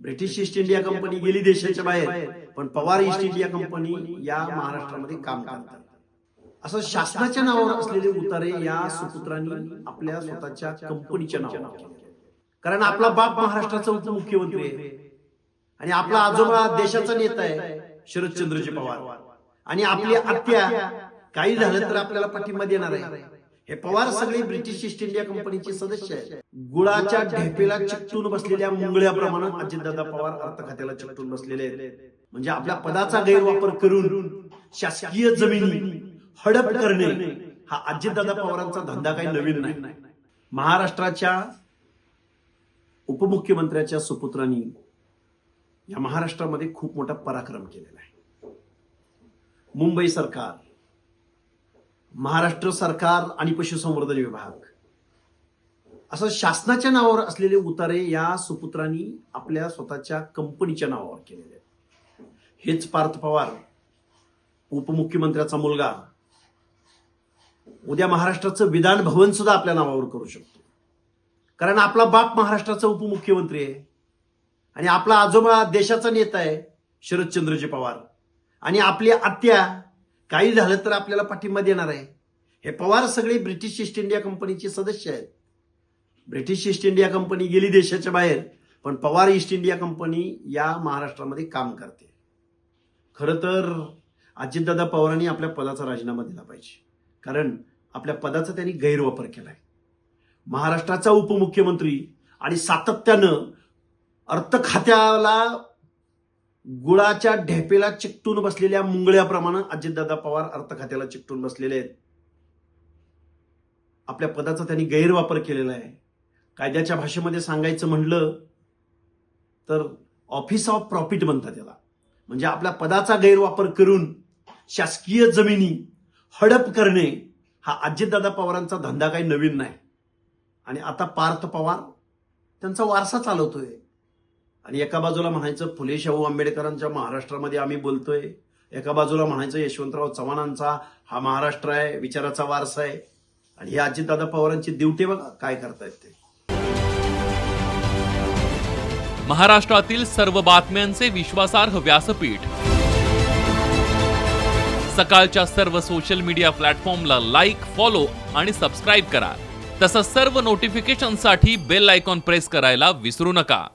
British east India company गेली देशाच्या बाहेर पण पवार ईस्ट इंडिया कंपनी या महाराष्ट्रामध्ये काम करतात. असं शासनाच्या नावावर असलेले उतारे या सुपुत्रांनी आपल्या स्वतःच्या कंपनीच्या नावावर केले. कारण आपला बाप महाराष्ट्राचा उपमुख्यमंत्री आहे. आणि आपला आजोबा देशाचा नेता आहे शरदचंद्रजी पवार. आणि आपली आत्या काही झालं तर आपल्याला पाठिंबा देणार आहे. हे पवार सगळे ब्रिटिश ईस्ट इंडिया कंपनीचे सदस्य आहेत. गुळाच्या ढेपेला चिकटून बसलेल्या मुंगळ्याप्रमाणे अजितदादा पवार अर्थ खात्याला चिकटून बसलेले आहेत. म्हणजे आपल्या पदाचा गैरवापर करून शासकीय जमिनी हडप करणे हा अजितदादा पवारांचा धंदा काही नवीन नाही. महाराष्ट्राच्या उपमुख्यमंत्र्याच्या सुपुत्रांनी या महाराष्ट्रामध्ये खूप मोठा पराक्रम केलेला आहे. मुंबई सरकार महाराष्ट्र सरकार आणि पशुसंवर्धन विभाग. असं शासनाच्या नावावर असलेले उतारे या सुपुत्रांनी आपल्या स्वतःच्या कंपनीच्या नावावर केलेले आहेत. हेच पार्थ पवार उपमुख्यमंत्र्याचा मुलगा उद्या महाराष्ट्राचं विधान भवन सुद्धा आपल्या नावावर करू शकतो. कारण आपला बाप महाराष्ट्राचा उपमुख्यमंत्री आहे आणि आपला आजोबा देशाचा नेता आहे शरदचंद्रजी पवार. आणि आपली आत्या काही झालं तर आपल्याला पाठिंबा देणार आहे. हे पवार सगळे ब्रिटिश ईस्ट इंडिया कंपनीचे सदस्य आहेत. ब्रिटिश ईस्ट इंडिया कंपनी गेली देशाच्या बाहेर पण पवार ईस्ट इंडिया कंपनी या महाराष्ट्रामध्ये काम करते. खरं तर अजितदादा पवारांनी आपल्या पदाचा राजीनामा दिला पाहिजे. कारण आपल्या पदाचा त्यांनी गैरवापर केला आहे महाराष्ट्राचा उपमुख्यमंत्री आणि सातत्यानं अर्थ खात्याला गुळाच्या ढेपेला चिकटून बसलेल्या मुंगळ्याप्रमाणे अजितदादा पवार अर्थ खात्याला चिकटून बसलेले आहेत. आपल्या पदाचा त्यांनी गैरवापर केलेला आहे. कायद्याच्या भाषेमध्ये सांगायचं म्हणलं तर ऑफिस ऑफ प्रॉफिट म्हणतात त्याला म्हणजे आपल्या पदाचा गैरवापर करून शासकीय जमिनी हडप करणे हा अजितदादा पवारांचा धंदा काही नवीन नाही. आणि आता पार्थ पवार त्यांचा वारसा चालवतोय. आणि एका बाजूला म्हणायचं फुले शाहू आंबेडकरांच्या महाराष्ट्रामध्ये आम्ही बोलतोय. एका बाजूला म्हणायचं यशवंतराव चव्हाणांचा हा महाराष्ट्र आहे विचाराचा वारसा आहे. आणि हे अजितदादा पवारांची दिवटे बघा काय करतायत ते. महाराष्ट्रातील सर्व बातम्यांचे विश्वासार्ह व्यासपीठ. सकाळच्या सर्व सोशल मीडिया प्लॅटफॉर्मला लाईक फॉलो आणि सबस्क्राईब करा. तसंच सर्व नोटिफिकेशनसाठी बेल आयकॉन प्रेस करायला विसरू नका.